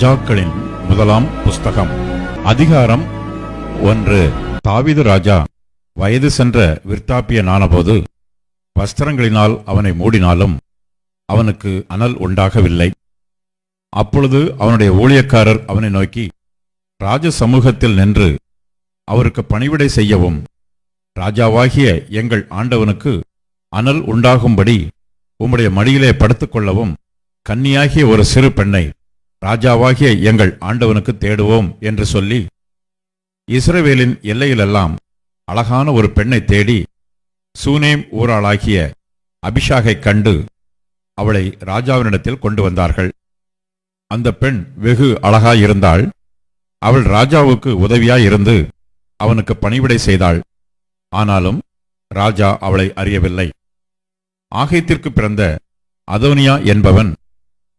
ராஜாக்களின் முதலாம் புஸ்தகம். அதிகாரம் ஒன்று. தாவிது ராஜா வயது சென்ற விற்தாப்பியனானபோது வஸ்திரங்களினால் அவனை மூடினாலும் அவனுக்கு அனல் உண்டாகவில்லை. அப்பொழுது அவனுடைய ஊழியக்காரர் அவனை நோக்கி ராஜ சமூகத்தில் நின்று அவருக்கு பணிவிடை செய்யவும். ராஜாவாகிய எங்கள் ஆண்டவனுக்கு அனல் உண்டாகும்படி உம்முடைய மடியிலே படுத்துக்கொள்ளவும். கன்னியாகிய ஒரு சிறு பெண்ணை ராஜாவாகிய எங்கள் ஆண்டவனுக்கு தேடுவோம் என்று சொல்லி இஸ்ரவேலின் எல்லையிலெல்லாம் அழகான ஒரு பெண்ணை தேடி சூனேம் ஊராளாகிய அபிஷாகைக் கண்டு அவளை ராஜாவினிடத்தில் கொண்டு வந்தார்கள். அந்த பெண் வெகு அழகாயிருந்தாள். அவள் ராஜாவுக்கு உதவியாயிருந்து அவனுக்கு பணிவிடை செய்தாள். ஆனாலும் ராஜா அவளை அறியவில்லை. ஆகைத்திற்கு பிறந்த அதோனியா என்பவன்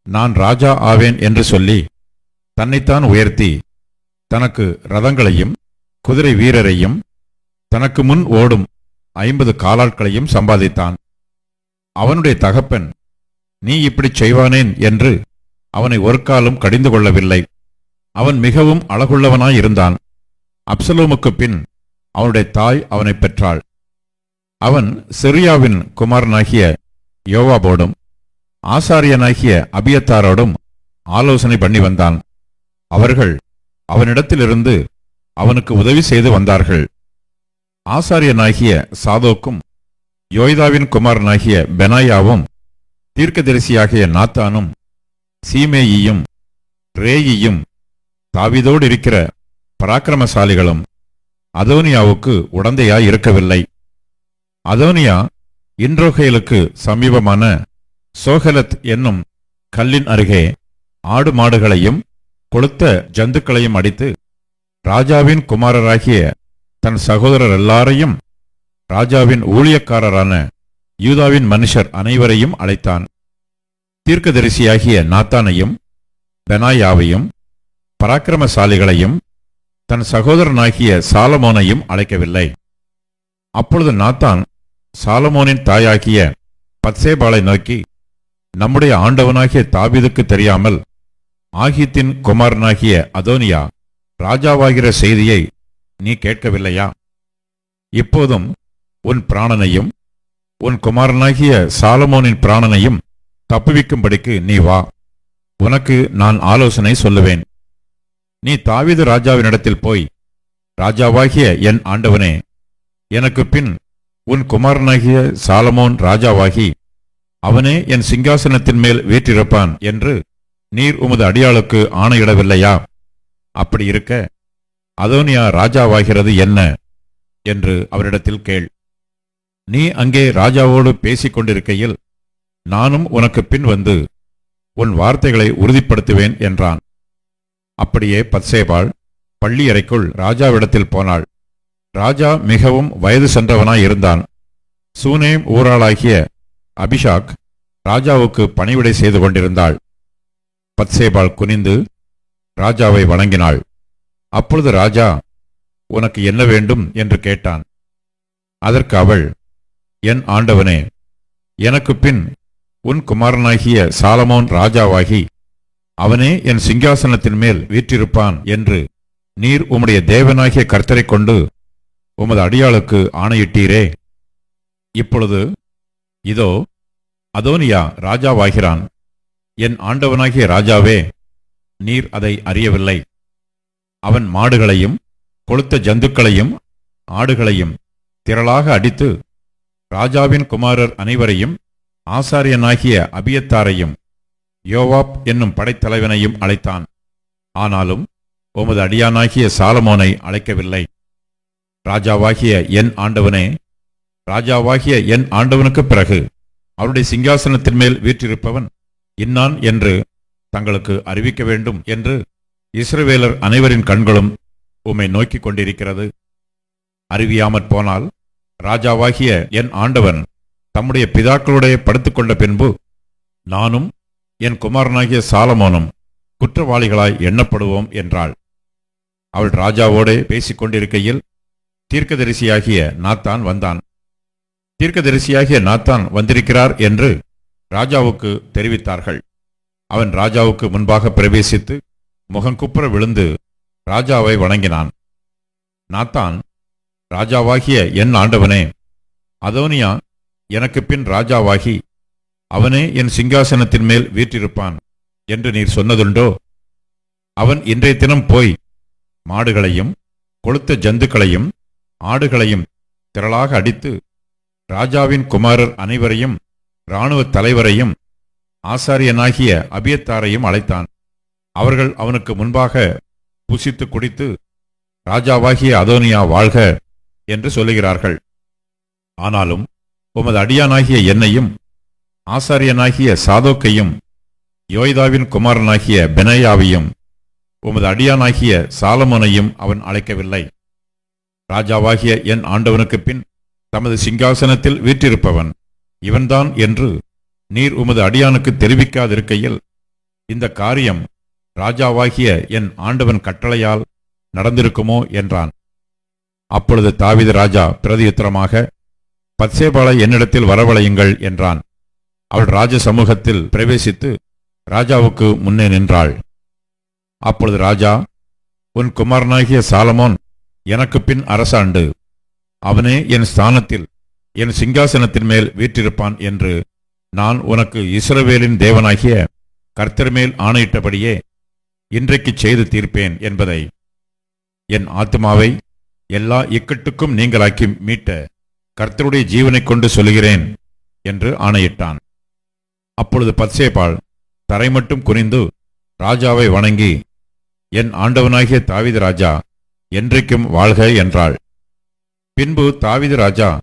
நான் ராஜா ஆவேன் என்று சொல்லி தன்னைத்தான் உயர்த்தி தனக்கு ரதங்களையும் குதிரை வீரரையும் தனக்கு முன் ஓடும் ஐம்பது காலாட்களையும் சம்பாதித்தான். அவனுடைய தகப்பன் நீ இப்படிச் செய்வானேன் என்று அவனை ஒரு காலம் கடிந்து கொள்ளவில்லை. அவன் மிகவும் அழகுள்ளவனாயிருந்தான் அப்சலோமுக்குப் பின் அவனுடைய தாய் அவனைப் பெற்றாள். அவன் சிரியாவின் குமாரனாகிய யோவாபோடும் ஆசாரியனாகிய அபியத்தாரோடும் ஆலோசனை பண்ணி வந்தான். அவர்கள் அவனிடத்திலிருந்து அவனுக்கு உதவி செய்து வந்தார்கள். ஆசாரியனாகிய சாதோக்கும் யோய்தாவின் குமாரனாகிய பெனாயாவும் தீர்க்கதரிசியாகிய நாத்தானும் சீமேயியும் ரேயியும் தாவிதோடு இருக்கிற பராக்கிரமசாலிகளும் அதோனியாவுக்கு உடந்தையாய் இருக்கவில்லை. அதோனியா இன்ரோகேலுக்கு சமீபமான சோஹலத் என்னும் கல்லின் அருகே ஆடு மாடுகளையும் கொளுத்த ஜந்துக்களையும் அடித்து ராஜாவின் குமாரராகிய தன் சகோதரர் எல்லாரையும் ராஜாவின் ஊழியக்காரரான யூதாவின் மனுஷர் அனைவரையும் அழைத்தான். தீர்க்கதரிசியாகிய நாத்தானையும் பெனாயாவையும் பராக்கிரமசாலிகளையும் தன் சகோதரனாகிய சாலமோனையும் அழைக்கவில்லை. அப்பொழுது நாத்தான் சாலமோனின் தாயாகிய பத்சேபாலை நோக்கி நம்முடைய ஆண்டவனாகிய தாவீதுக்கு தெரியாமல் ஆகித்தின் குமாரனாகிய அதோனியா ராஜாவாகிற செய்தியை நீ கேட்கவில்லையா? இப்போதும் உன் பிராணனையும் உன் குமாரனாகிய சாலமோனின் பிராணனையும் தப்புவிக்கும்படிக்கு நீ வா. உனக்கு நான் ஆலோசனை சொல்லுவேன். நீ தாவீது ராஜாவினிடத்தில் போய் ராஜாவாகிய என் ஆண்டவனே எனக்கு பின் உன் குமாரனாகிய சாலமோன் ராஜாவாகி அவனே என் சிங்காசனத்தின் மேல் வீற்றிருப்பான் என்று நீர் உமது அடியாளுக்கு ஆணையிடவில்லையா? அப்படி இருக்க அதோனியா ராஜாவாகிறது என்ன? என்று அவரிடத்தில் கேள். நீ அங்கே ராஜாவோடு பேசிக் கொண்டிருக்கையில் நானும் உனக்கு பின் வந்து உன் வார்த்தைகளை உறுதிப்படுத்துவேன் என்றான். அப்படியே பத்சேபாள் பள்ளியறைக்குள் ராஜாவிடத்தில் போனாள். ராஜா மிகவும் வயது சென்றவனாய் இருந்தான். சூனேம் ஊராளாகிய அபிஷாக் ராஜாவுக்கு பணிவிடை செய்து கொண்டிருந்தாள். பத்சேபால் குனிந்து ராஜாவை வணங்கினாள். அப்பொழுது ராஜா உனக்கு என்ன வேண்டும்? என்று கேட்டான். அதற்கு அவள் என் ஆண்டவனே எனக்கு பின் உன் குமாரனாகிய சாலமோன் ராஜாவாகி அவனே என் சிங்காசனத்தின் மேல் வீற்றிருப்பான் என்று நீர் உம்முடைய தேவனாகிய கர்த்தரை கொண்டு உமது அடியாளுக்கு ஆணையிட்டீரே. இப்பொழுது இதோ அதோனியா ராஜாவாகிறான். என் ஆண்டவனாகிய ராஜாவே நீர் அதை அறியவில்லை. அவன் மாடுகளையும் கொளுத்த ஜந்துக்களையும் ஆடுகளையும் திரளாக அடித்து ராஜாவின் குமாரர் அனைவரையும் ஆசாரியனாகிய அபியத்தாரையும் யோவாப் என்னும் படைத்தலைவனையும் அழைத்தான். ஆனாலும் உமது அடியானாகிய சாலமோனை அழைக்கவில்லை. ராஜாவாகிய என் ஆண்டவனே ராஜாவாகிய என் ஆண்டவனுக்குப் பிறகு அவருடைய சிங்காசனத்தின் மேல் வீற்றிருப்பவன் இன்னான் என்று தங்களுக்கு அறிவிக்க வேண்டும் என்று இஸ்ரவேலர் அனைவரின் கண்களும் உம்மை நோக்கிக் கொண்டிருக்கிறது. அறிவியாமற் போனால் ராஜாவாகிய என் ஆண்டவன் தம்முடைய பிதாக்களுடைய படுத்துக்கொண்ட பின்பு நானும் என் குமாரனாகிய சாலமோனும் குற்றவாளிகளாய் எண்ணப்படுவோம் என்றாள். அவள் ராஜாவோடே பேசிக் கொண்டிருக்கையில் தீர்க்கதரிசியாகிய நாத்தான் வந்தான். தீர்க்கதரிசியாகிய நாத்தான் வந்திருக்கிறார் என்று ராஜாவுக்கு தெரிவித்தார்கள். அவன் ராஜாவுக்கு முன்பாக பிரவேசித்து முகங்குப்புற விழுந்து ராஜாவை வணங்கினான். நாத்தான் ராஜாவாகிய என் ஆண்டவனே அதோனியா எனக்கு பின் ராஜாவாகி அவனே என் சிங்காசனத்தின் மேல் வீற்றிருப்பான் என்று நீர் சொன்னதுண்டோ? அவன் இன்றைய தினம் போய் மாடுகளையும் கொளுத்த ஜந்துக்களையும் ஆடுகளையும் திரளாக அடித்து ராஜாவின் குமாரர் அனைவரையும் இராணுவ தலைவரையும் ஆசாரியனாகிய அபியத்தாரையும் அழைத்தான். அவர்கள் அவனுக்கு முன்பாக புசித்து குடித்து ராஜாவாகிய அதோனியா வாழ்க என்று சொல்லுகிறார்கள். ஆனாலும் உமது அடியானாகிய என்னையும் ஆசாரியனாகிய சாதோக்கையும் யோய்தாவின் குமாரனாகிய பெனயாவையும் உமது அடியானாகிய சாலமோனையும் அவன் அழைக்கவில்லை. ராஜாவாகிய என் ஆண்டவனுக்கு பின் தமது சிங்காசனத்தில் வீற்றிருப்பவன். இவன்தான் என்று நீர் உமது அடியானுக்கு தெரிவிக்காதிருக்கையில் இந்த காரியம் ராஜாவாகிய என் ஆண்டவன் கட்டளையால் நடந்திருக்குமோ என்றான். அப்பொழுது தாவித ராஜா பிரதியுத்தரமாக பத்சேபாளை என்னிடத்தில் வரவழையுங்கள் என்றான். அவள் ராஜ சமூகத்தில் பிரவேசித்து ராஜாவுக்கு முன்னே நின்றாள். அப்பொழுது ராஜா உன் குமாரனாகிய சாலமோன் எனக்கு பின் அரசாண்டு. அவனே என் ஸ்தானத்தில் என் சிங்காசனத்தின் மேல் வீற்றிருப்பான் என்று நான் உனக்கு இஸ்ரவேலின் தேவனாகிய கர்த்தர் மேல் ஆணையிட்டபடியே இன்றைக்கு செய்து தீர்ப்பேன் என்பதை என் ஆத்மாவை எல்லா இக்கட்டுக்கும் நீங்களாக்கி மீட்ட கர்த்தருடைய ஜீவனை கொண்டு சொல்கிறேன் என்று ஆணையிட்டான். அப்பொழுது பத்சேபால் தரை மட்டும் குனிந்து ராஜாவை வணங்கி என் ஆண்டவனாகிய தாவித ராஜா என்றைக்கும் வாழ்க என்றாள். பின்பு தாவித ராஜா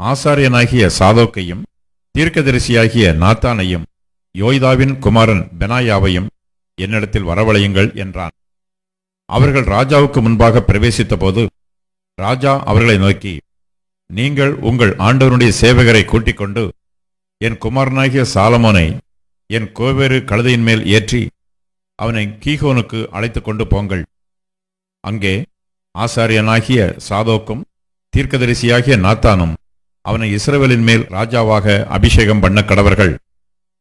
ஆசாரியனாகிய சாதோக்கையும் தீர்க்கதரிசியாகிய நாத்தானையும் யோய்தாவின் குமாரன் பெனாயாவையும் என்னிடத்தில் வரவழையுங்கள் என்றான். அவர்கள் ராஜாவுக்கு முன்பாக பிரவேசித்தபோது ராஜா அவர்களை நோக்கி நீங்கள் உங்கள் ஆண்டவனுடைய சேவகரை கூட்டிக் கொண்டு என் குமாரனாகிய சாலமோனை என் கோவேறு கழுதையின் மேல் ஏற்றி அவனை கீகோனுக்கு அழைத்து கொண்டு போங்கள். அங்கே ஆசாரியனாகிய சாதோக்கும் தீர்க்கதரிசியாகிய நாத்தானும் அவனை இஸ்ரவேலின் மேல் ராஜாவாக அபிஷேகம் பண்ண கடவர்கள்.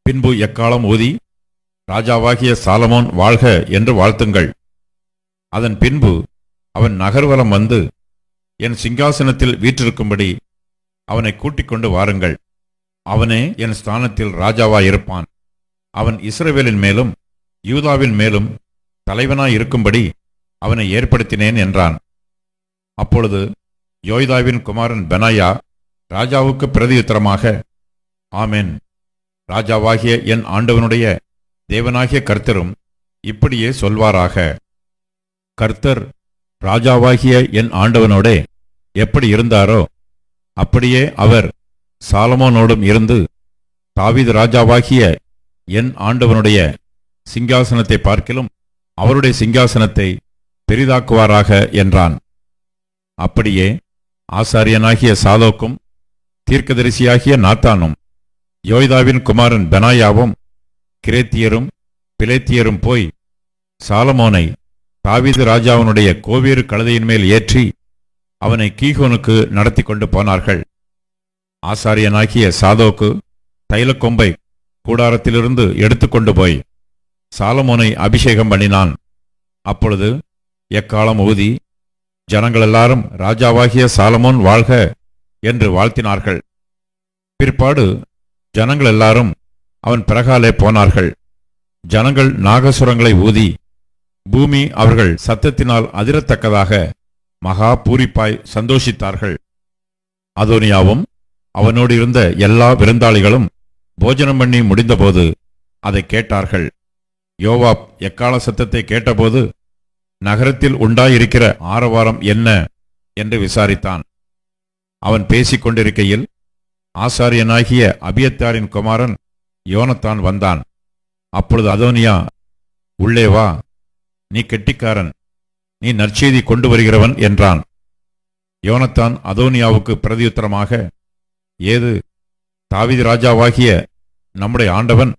பின்பு எக்காலம் ஊதி ராஜாவாகிய சாலமோன் வாழ்க என்று வாழ்த்துங்கள். அதன் பின்பு அவன் நகர்வலம் வந்து என் சிங்காசனத்தில் வீற்றிருக்கும்படி அவனை கூட்டிக் கொண்டு வாருங்கள். அவனே என் ஸ்தானத்தில் ராஜாவாயிருப்பான். அவன் இஸ்ரவேலின் மேலும் யூதாவின் மேலும் தலைவனாய் இருக்கும்படி அவனை ஏற்படுத்தினேன் என்றான். அப்பொழுது யோய்தாவின் குமாரன் பெனாயா ராஜாவுக்கு பிரதியுத்தரமாக ஆமேன். ராஜாவாகிய என் ஆண்டவனுடைய தேவனாகிய கர்த்தரும் இப்படியே சொல்வாராக. கர்த்தர் ராஜாவாகிய என் ஆண்டவனோடே எப்படி இருந்தாரோ அப்படியே அவர் சாலமோனோடும் இருந்து தாவீது ராஜாவாகிய என் ஆண்டவனுடைய சிங்காசனத்தை பார்க்கிலும் அவருடைய சிங்காசனத்தை பெரிதாக்குவாராக என்றான். அப்படியே ஆசாரியனாகிய சாதோக்கும் தீர்க்கதரிசியாகிய நாத்தானும் யோய்தாவின் குமாரன் பெனாயாவும் கிரேத்தியரும் பிலேத்தியரும் போய் சாலமோனை தாவீது ராஜாவினுடைய கோவேறு கழுதையின் மேல் ஏற்றி அவனை கீகோனுக்கு நடத்தி கொண்டு போனார்கள். ஆசாரியனாகிய சாதோக்கு தைலக்கொம்பை கூடாரத்திலிருந்து எடுத்துக்கொண்டு போய் சாலமோனை அபிஷேகம் பண்ணினான். அப்பொழுது எக்காலம் ஊதி ஜனங்கள் எல்லாரும் ராஜாவாகிய சாலமோன் வாழ்க என்று வாழ்த்தினார்கள். பிற்பாடு ஜனங்கள் எல்லாரும் அவன் பிறகாலே போனார்கள். ஜனங்கள் நாகசுரங்களை ஊதி பூமி அவர்கள் சத்தத்தினால் அதிரத்தக்கதாக மகா பூரிப்பாய் சந்தோஷித்தார்கள். அதோனியாவும் அவனோடு இருந்த எல்லா விருந்தாளிகளும் போஜனம் பண்ணி முடிந்தபோது அதை கேட்டார்கள். யோவாப் எக்கால சத்தத்தை கேட்டபோது நகரத்தில் உண்டாயிருக்கிற ஆரவாரம் என்ன? என்று விசாரித்தான். அவன் பேசிக் கொண்டிருக்கையில் ஆசாரியனாகிய அபியத்தாரின் குமாரன் யோனத்தான் வந்தான். அப்பொழுது அதோனியா உள்ளே வா நீ கெட்டிக்காரன் நீ நற்செய்தி கொண்டு வருகிறவன் என்றான். யோனத்தான் அதோனியாவுக்கு பிரதியுத்தரமாக ஏது தாவிதி ராஜாவாகிய நம்முடைய ஆண்டவன்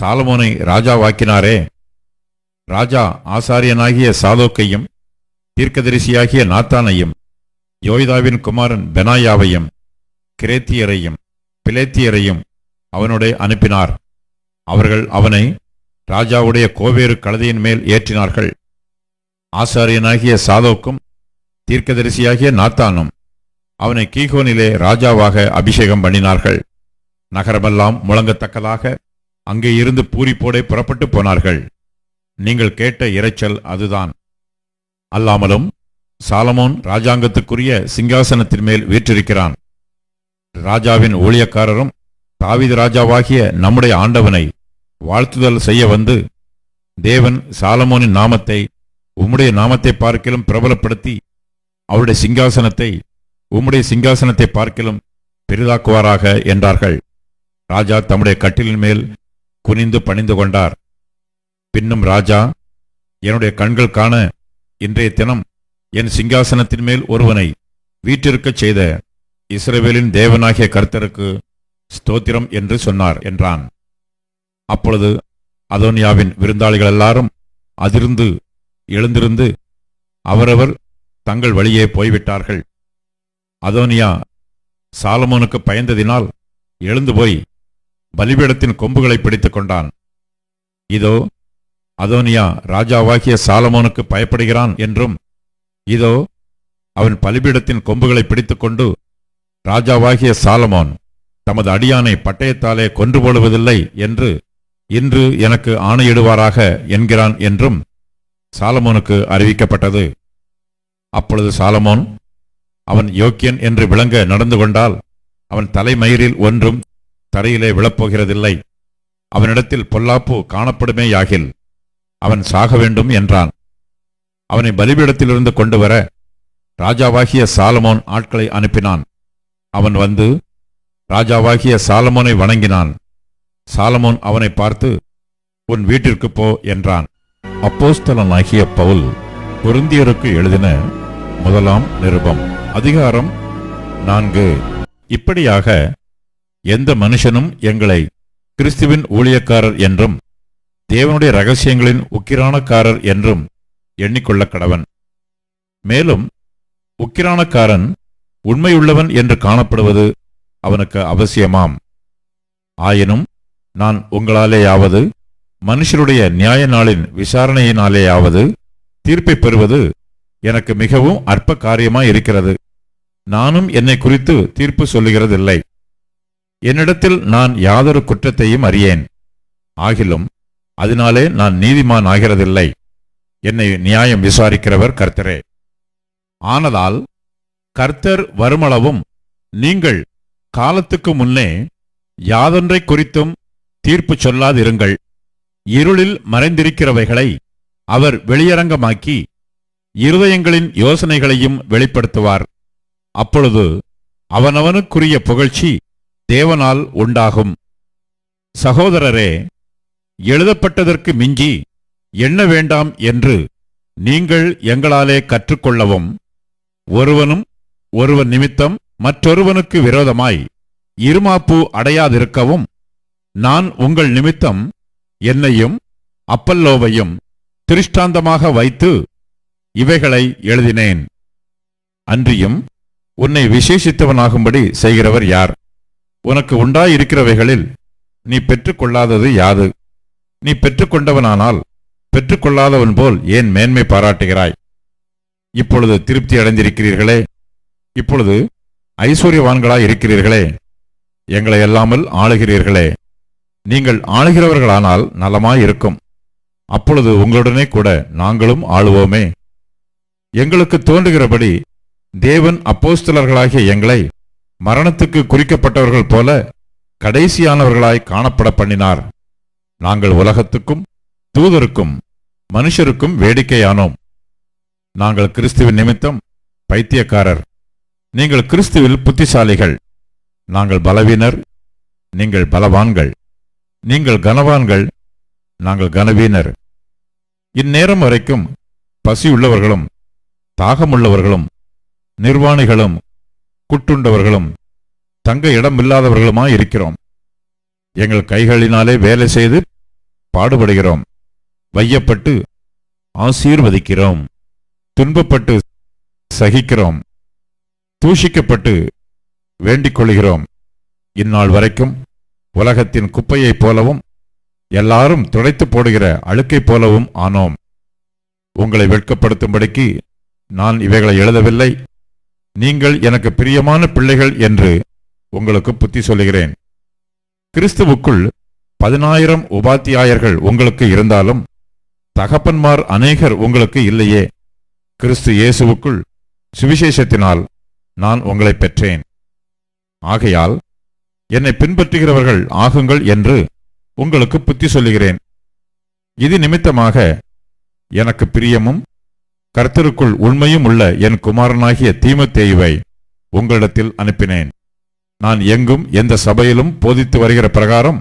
சாலமோனை ராஜாவாக்கினாரே ராஜா ஆசாரியனாகிய சாதோக்கையும் தீர்க்கதரிசியாகிய நாத்தானையும் யோய்தாவின் குமாரன் பெனாயாவையும் கிரேத்தியரையும் பிலேத்தியரையும் அவனுடைய அனுப்பினார். அவர்கள் அவனை ராஜாவுடைய கோவேறு கழுதையின் மேல் ஏற்றினார்கள். ஆசாரியனாகிய சாதோக்கும் தீர்க்கதரிசியாகிய நாத்தானும் அவனை கீகோனிலே ராஜாவாக அபிஷேகம் பண்ணினார்கள். நகரமெல்லாம் முழங்கத்தக்கதாக அங்கே இருந்து பூரிப்போடே புறப்பட்டு போனார்கள். நீங்கள் கேட்ட இரைச்சல் அதுதான். அல்லாமலும் சாலமோன் ராஜாங்கத்துக்குரிய சிங்காசனத்தின் மேல் வீற்றிருக்கிறான். ராஜாவின் ஊழியக்காரரும் தாவித ராஜாவாகிய நம்முடைய ஆண்டவனை வாழ்த்துதல் செய்ய வந்து தேவன் சாலமோனின் நாமத்தை உம்முடைய நாமத்தை பார்க்கிலும் பிரபலப்படுத்தி அவருடைய சிங்காசனத்தை உம்முடைய சிங்காசனத்தை பார்க்கிலும் பெரிதாக்குவாராக என்றார்கள். ராஜா தம்முடைய கட்டிலின் மேல் குனிந்து பணிந்து கொண்டார். பின்னும் ராஜா என்னுடைய கண்கள் காண இன்றைய தினம் என் சிங்காசனத்தின் மேல் ஒருவனை வீற்றிருக்கச் செய்த இஸ்ரேவேலின் தேவனாகிய கர்த்தருக்கு ஸ்தோத்திரம் என்று சொன்னார் என்றான். அப்பொழுது அதோனியாவின் விருந்தாளிகள் எல்லாரும் அதிர்ந்து எழுந்திருந்து அவரவர் தங்கள் வழியே போய்விட்டார்கள். அதோனியா சாலமோனுக்கு பயந்ததினால் எழுந்து போய் பலிபீடத்தின் கொம்புகளை பிடித்துக் கொண்டான். இதோ அதோனியா ராஜாவாகிய சாலமோனுக்கு பயப்படுகிறான் என்றும் இதோ அவன் பலிபீடத்தின் கொம்புகளை பிடித்துக்கொண்டு ராஜாவாகிய சாலமோன் தமது அடியானை பட்டயத்தாலே கொன்று போடுவதில்லை என்று இன்று எனக்கு ஆணையிடுவாராக என்கிறான் என்றும் சாலமோனுக்கு அறிவிக்கப்பட்டது. அப்பொழுது சாலமோன் அவன் யோக்கியன் என்று விளங்க நடந்து கொண்டால் அவன் தலைமயிரில் ஒன்றும் தரையிலே விழப்போகிறதில்லை. அவனிடத்தில் பொல்லாப்பு காணப்படுமேயாகில் அவன் சாக வேண்டும் என்றான். அவனை பலிபீடத்திலிருந்து கொண்டு வர ராஜாவாகிய சாலமோன் ஆட்களை அனுப்பினான். அவன் வந்து ராஜாவாகிய சாலமோனை வணங்கினான். சாலமோன் அவனை பார்த்து உன் வீட்டிற்கு போ என்றான். அப்போஸ்தலனாகிய பவுல் பொருந்தியருக்கு எழுதின முதலாம் நிருபம். அதிகாரம் நான்கு. இப்படியாக எந்த மனுஷனும் எங்களை கிறிஸ்துவின் ஊழியக்காரர் என்றும் தேவனுடைய ரகசியங்களின் உக்கிரானக்காரர் என்றும் எண்ணிக்கொள்ள கடவன் மேலும் உக்கிரானக்காரன் உண்மையுள்ளவன் என்று காணப்படுவது அவனுக்கு அவசியமாம். ஆயினும் நான் உங்களாலேயாவது மனுஷருடைய நியாய நாளின் விசாரணையினாலேயாவது தீர்ப்பை பெறுவது எனக்கு மிகவும் அற்ப காரியமாய் இருக்கிறது நானும் என்னை குறித்து தீர்ப்பு சொல்லுகிறதில்லை. என்னிடத்தில் நான் யாதொரு குற்றத்தையும் அறியேன். ஆகிலும் அதனாலே நான் நீதிமான் ஆகிறதில்லை. என்னை நியாயம் விசாரிக்கிறவர் கர்த்தரே. ஆனதால் கர்த்தர் வருமளவும் நீங்கள் காலத்துக்கு முன்னே யாதொன்றை குறித்தும் தீர்ப்பு சொல்லாதிருங்கள். இருளில் மறைந்திருக்கிறவைகளை அவர் வெளியரங்கமாக்கி இருதயங்களின் யோசனைகளையும் வெளிப்படுத்துவார். அப்பொழுது அவனவனுக்குரிய புகழ்ச்சி தேவனால் உண்டாகும். சகோதரரே எழுதப்பட்டதற்கு மிஞ்சி எண்ண வேண்டாம் என்று நீங்கள் எங்களாலே கற்றுக்கொள்ளவும் ஒருவனும் ஒருவன் நிமித்தம் மற்றொருவனுக்கு விரோதமாய் இருமாப்பு அடையாதிருக்கவும் நான் உங்கள் நிமித்தம் என்னையும் அப்பல்லோவையும் திருஷ்டாந்தமாக வைத்து இவைகளை எழுதினேன். அன்றியும் உன்னை விசேஷித்தவனாகும்படி செய்கிறவர் யார்? உனக்கு உண்டாயிருக்கிறவைகளில் நீ பெற்றுக்கொள்ளாதது யாது? நீ பெற்றுக்கொண்டவனானால் பெற்றுக்கொள்ளாதவன் போல் ஏன் மேன்மை பாராட்டுகிறாய்? இப்பொழுது திருப்தி அடைந்திருக்கிறீர்களே? இப்பொழுது ஐஸ்வர்யவான்களாய் இருக்கிறீர்களே? எங்களை எல்லாமல் ஆளுகிறீர்களே? நீங்கள் ஆளுகிறவர்களானால் நலமாய் இருக்கும். அப்பொழுது உங்களுடனே கூட நாங்களும் ஆளுவோமே. எங்களுக்கு தோன்றுகிறபடி தேவன் அப்போஸ்தலர்களாகிய எங்களை மரணத்துக்கு குறிக்கப்பட்டவர்கள் போல கடைசியானவர்களாய் காணப்பட பண்ணினார் நாங்கள் உலகத்துக்கும் தூதருக்கும் மனுஷருக்கும் வேடிக்கையானோம். நாங்கள் கிறிஸ்துவின் நிமித்தம் பைத்தியக்காரர். நீங்கள் கிறிஸ்துவில் புத்திசாலிகள். நாங்கள் பலவீனர் நீங்கள் பலவான்கள். நீங்கள் கனவான்கள் நாங்கள் கனவீனர். இந்நேரம் வரைக்கும் பசியுள்ளவர்களும் தாகமுள்ளவர்களும் நிர்வாணிகளும் குட்டுண்டவர்களும் தங்க இடமில்லாதவர்களுமாய் இருக்கிறோம் எங்கள் கைகளினாலே வேலை செய்து பாடுபடுகிறோம். வையப்பட்டு ஆசீர்வதிக்கிறோம். துன்பப்பட்டு சகிக்கிறோம். தூஷிக்கப்பட்டு வேண்டிக் கொள்கிறோம் இந்நாள் வரைக்கும் உலகத்தின் குப்பையைப் போலவும் எல்லாரும் துடைத்து போடுகிற அழுக்கைப் போலவும் ஆனோம். உங்களை வெட்கப்படுத்தும்படிக்கு நான் இவைகளை எழுதவில்லை. நீங்கள் எனக்கு பிரியமான பிள்ளைகள் என்று உங்களுக்கு புத்தி சொல்லுகிறேன். கிறிஸ்துவுக்குள் பதினாயிரம் உபாத்தியாயர்கள் உங்களுக்கு இருந்தாலும் தகப்பன்மார் அநேகர் உங்களுக்கு இல்லையே. கிறிஸ்து இயேசுவுக்குள் சுவிசேஷத்தினால் நான் உங்களை பெற்றேன். ஆகையால் என்னை பின்பற்றுகிறவர்கள் ஆகுங்கள் என்று உங்களுக்கு புத்தி சொல்லுகிறேன். இது நிமித்தமாக எனக்கு பிரியமும் கர்த்தருக்குள் உண்மையும் உள்ள என் குமாரனாகிய தீமத்தேயுவை உங்களிடத்தில் அனுப்பினேன். நான் எங்கும் எந்த சபையிலும் போதித்து வருகிற பிரகாரம்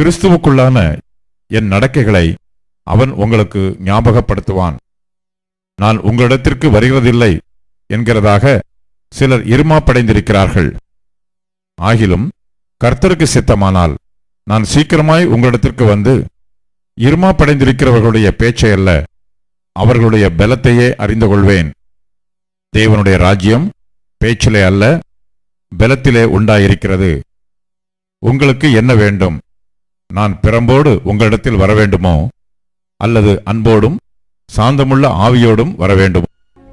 கிறிஸ்துவுக்குள்ளான என் நடக்கைகளை அவன் உங்களுக்கு ஞாபகப்படுத்துவான். நான் உங்களிடத்திற்கு வருகிறதில்லை என்கிறதாக சிலர் இருமாப்படைந்திருக்கிறார்கள். ஆகிலும் கர்த்தருக்கு சித்தமானால் நான் சீக்கிரமாய் உங்களிடத்திற்கு வந்து இருமாப்படைந்திருக்கிறவர்களுடைய பேச்சை அல்ல அவர்களுடைய பலத்தையே அறிந்து கொள்வேன். தேவனுடைய ராஜ்யம் பேச்சிலே அல்ல பலத்திலே உண்டாயிருக்கிறது. உங்களுக்கு என்ன வேண்டும்? நான் பிறம்போடு உங்களிடத்தில் வர வேண்டுமோ அல்லது அன்போடும் சாந்தமுள்ள ஆவியோடும் வர வேண்டுமோ